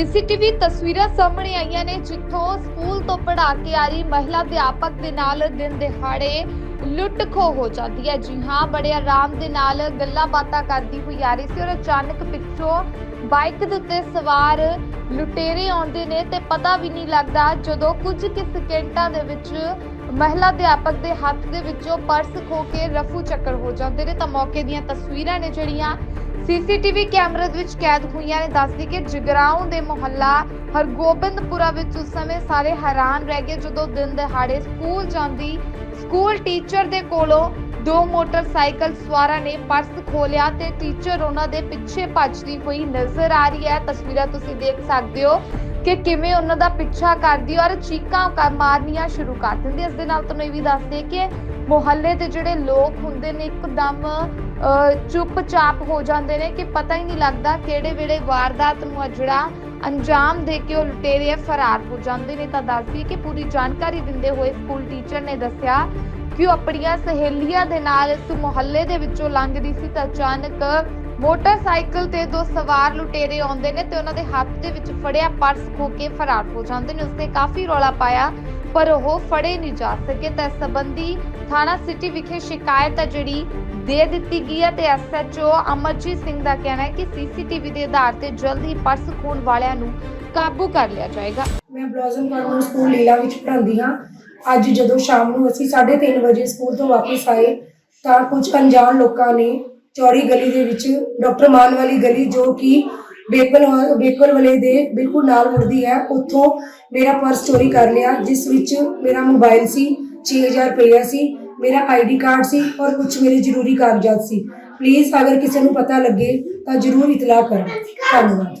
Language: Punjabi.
ਸੀਸੀਟੀਵੀ ਤਸਵੀਰਾਂ ਸਾਹਮਣੇ ਆਈਆਂ ਨੇ ਜਿੱਥੋਂ ਸਕੂਲ ਤੋਂ ਪੜ੍ਹਾ ਕੇ ਆ ਰਹੀ ਮਹਿਲਾ ਅਧਿਆਪਕ ਦੇ ਨਾਲ ਦਿਨ ਦਿਹਾੜੇ ਲੁੱਟ ਖੋ ਹੋ ਜਾਂਦੀ ਹੈ। ਜੀ ਹਾਂ, ਬੜੇ ਆਰਾਮ ਦੇ ਨਾਲ ਗੱਲਾਂ ਬਾਤਾਂ ਕਰਦੀ ਹੋਈ ਆ ਰਹੀ ਸੀ ਔਰ ਅਚਾਨਕ ਪਿੱਛੋਂ ਬਾਈਕ ਦੇ ਉੱਤੇ ਸਵਾਰ ਲੁਟੇਰੇ ਆਉਂਦੇ ਨੇ ਤੇ ਪਤਾ ਵੀ ਨਹੀਂ ਲੱਗਦਾ ਜਦੋਂ ਕੁਝ ਕੁ ਸਕਿੰਟਾਂ ਦੇ ਵਿੱਚ ਮਹਿਲਾ ਅਧਿਆਪਕ ਦੇ ਹੱਥ ਦੇ ਵਿੱਚੋਂ ਪਰਸ ਖੋ ਕੇ ਰਫੂ ਚੱਕਰ ਹੋ ਜਾਂਦੇ ਨੇ। ਤਾਂ ਮੌਕੇ ਦੀਆਂ ਤਸਵੀਰਾਂ ਨੇ ਜਿਹੜੀਆਂ ਸੀਸੀਟੀਵੀ ਕੈਮਰੇ ਦੇ ਵਿੱਚ ਕੈਦ ਹੋਈਆਂ ਨੇ। ਦੱਸਦੀ ਕਿ ਜਗਰਾਉਂ ਦੇ ਮੁਹੱਲਾ ਹਰਗੋਬਿੰਦਪੁਰਾ ਵਿੱਚ ਉਸ ਸਮੇਂ ਸਾਰੇ ਹੈਰਾਨ ਰਹਿ ਗਏ, ਜਦੋਂ ਦਿਨ ਦਿਹਾੜੇ ਸਕੂਲ ਜਾਂਦੀ ਸਕੂਲ ਟੀਚਰ ਦੇ ਕੋਲੋਂ ਦੋ ਮੋਟਰਸਾਈਕਲ ਸਵਾਰਾਂ ਨੇ ਪਰਸ ਖੋਲਿਆ ਤੇ ਟੀਚਰ ਉਹਨਾਂ ਦੇ ਪਿੱਛੇ ਭੱਜਦੀ ਹੋਈ ਨਜ਼ਰ ਆ ਰਹੀ ਹੈ। ਤਸਵੀਰਾਂ ਤੁਸੀਂ ਦੇਖ ਸਕਦੇ ਹੋ ਕਿ ਕਿਵੇਂ ਉਹਨਾਂ ਦਾ ਪਿੱਛਾ ਕਰਦੀ ਔਰ ਚੀਕਾਂ ਮਾਰਨੀਆਂ ਸ਼ੁਰੂ ਕਰ ਦਿੰਦੀ ਇਸ ਦੇ ਨਾਲ ਤੁਹਾਨੂੰ ਇਹ ਵੀ ਦੱਸਦੇ ਕਿ ਮੁਹੱਲੇ ਦੇ ਜਿਹੜੇ ਲੋਕ ਹੁੰਦੇ ਨੇ, ਇੱਕਦਮ ਚੁੱਪਚਾਪ ਹੋ ਜਾਂਦੇ ਨੇ ਕਿ ਪਤਾ ਹੀ ਨਹੀਂ ਲੱਗਦਾ ਕਿਹੜੇ ਵੇਲੇ ਵਾਰਦਾਤ ਨੂੰ ਆ ਅੰਜਾਮ ਦੇ ਕੇ ਉਹ ਲੁਟੇਰੇ ਫਰਾਰ ਹੋ ਜਾਂਦੇ ਨੇ। ਤਾਂ ਦੱਸਦੀ ਕਿ ਪੂਰੀ ਜਾਣਕਾਰੀ ਦਿੰਦੇ ਹੋਏ ਸਕੂਲ ਟੀਚਰ ਨੇ ਦੱਸਿਆ ਕਿ ਉਹ ਆਪਣੀਆਂ ਸਹੇਲੀਆਂ ਦੇ ਨਾਲ ਇਸ ਮੁਹੱਲੇ ਦੇ ਵਿੱਚੋਂ ਲੰਘਦੀ ਸੀ ਤਾਂ ਅਚਾਨਕ ਮੋਟਰਸਾਈਕਲ ਤੇ ਦੋ ਸਵਾਰ ਲੁਟੇਰੇ ਆਉਂਦੇ ਨੇ ਤੇ ਉਹਨਾਂ ਦੇ ਹੱਥ ਦੇ ਵਿੱਚ ਫੜਿਆ, ਪਰਸ ਖੋ ਕੇ ਫਰਾਰ ਹੋ ਜਾਂਦੇ ਨੇ। ਉਸਨੇ ਕਾਫੀ ਰੌਲਾ ਪਾਇਆ, ਪਰ ਉਹ ਫੜੇ ਨਹੀਂ ਜਾ ਸਕੇ। ਤਾਂ ਇਸ ਸੰਬੰਧੀ ਥਾਣਾ ਸਿਟੀ ਵਿਖੇ ਸ਼ਿਕਾਇਤ ਹੈ ਜਿਹੜੀ ਦੇ ਦਿੱਤੀ ਗਈ ਹੈ ਤੇ ਐਸਐਚਓ ਅਮਰਜੀਤ ਸਿੰਘ ਦਾ ਕਹਿਣਾ ਹੈ ਕਿ ਸੀਸੀਟੀਵੀ ਦੇ ਆਧਾਰ ਤੇ ਜਲਦ ਪਰਸ ਖੋਣ ਵਾਲਿਆਂ ਨੂੰ ਕਾਬੂ ਕਰ ਲਿਆ ਜਾਏਗਾ। ਮੈਂ ਬਲੌਜ਼ਮ ਕਾਨਵੈਂਟ ਸਕੂਲ ਲੀਲਾ ਵਿੱਚ ਪੜ੍ਹਾਉਂਦੀ ਹਾਂ। ਅੱਜ ਜਦੋਂ ਸ਼ਾਮ ਨੂੰ ਅਸੀਂ 3:30 ਵਜੇ ਸਕੂਲ ਤੋਂ ਵਾਪਸ ਆਏ, ਤਾਂ ਕੁਝ ਅਣਜਾਣ ਲੋਕਾਂ ਨੇ ਚੌੜੀ ਗਲੀ ਦੇ ਵਿੱਚ ਡਾਕਟਰ ਮਾਨ ਵਾਲੀ ਗਲੀ ਜੋ ਕਿ ਬੇਕਲ ਬੇਕਲ ਵਾਲੇ ਦੇ ਬਿਲਕੁਲ ਨਾਲ ਮੁੜਦੀ ਹੈ, ਉੱਥੋਂ ਮੇਰਾ ਪਰਸ ਚੋਰੀ ਕਰ ਲਿਆ, ਜਿਸ ਵਿੱਚ ਮੇਰਾ ਮੋਬਾਈਲ ਸੀ 6000 ਰੁਪਇਆ ਸੀ। ਮੇਰਾ ਆਈਡੀ ਕਾਰਡ ਸੀ ਔਰ ਕੁਝ ਮੇਰੇ ਜ਼ਰੂਰੀ ਕਾਗਜ਼ਾਤ ਸੀ। ਪਲੀਜ਼ ਅਗਰ ਕਿਸੇ ਨੂੰ ਪਤਾ ਲੱਗੇ ਤਾਂ ਜ਼ਰੂਰ ਇਤਲਾਹ ਕਰੋ। ਧੰਨਵਾਦ।